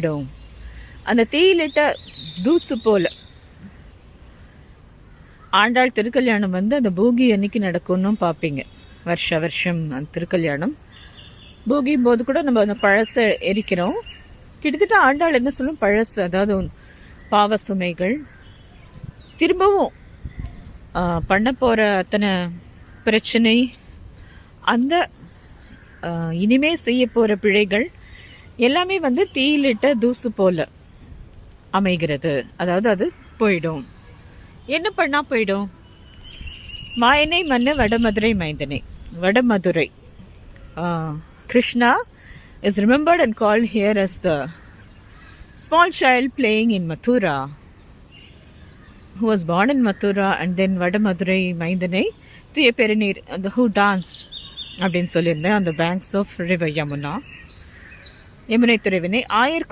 இடும். அந்த தீயிலிட்ட தூசு போல. ஆண்டாள் திருக்கல்யாணம் வந்து அந்த பூகி அன்னைக்கு நடக்கும்னு பார்ப்பீங்க வருஷ வருஷம் அந்த திருக்கல்யாணம். பூகியும் போது கூட நம்ம அந்த பழசை எரிக்கிறோம். கிட்டத்தட்ட ஆண்டாள் என்ன சொல்லும்? பழசு அதாவது பாவ சுமைகள். திரும்பவும் பண்ண போகிற அத்தனை பிரச்சனை அந்த இனிமே செய்ய போகிற பிழைகள் எல்லாமே வந்து தீயிலிட்ட தூசு போல் அமைகிறது. அதாவது அது போயிடும். என்ன பண்ணா போயிடும்? மாயனை மண்ணு வடமதுரை மைந்தனை. Vadamathurai. Krishna is remembered and call here as the small child playing in Mathura who was born in Mathura and then Vadamathurai மைந்தனை தூய பெருநீர் அந்த who danced அப்படின்னு சொல்லியிருந்தேன் அந்த banks of river Yamuna Yamunai துறைவினை ஆயர்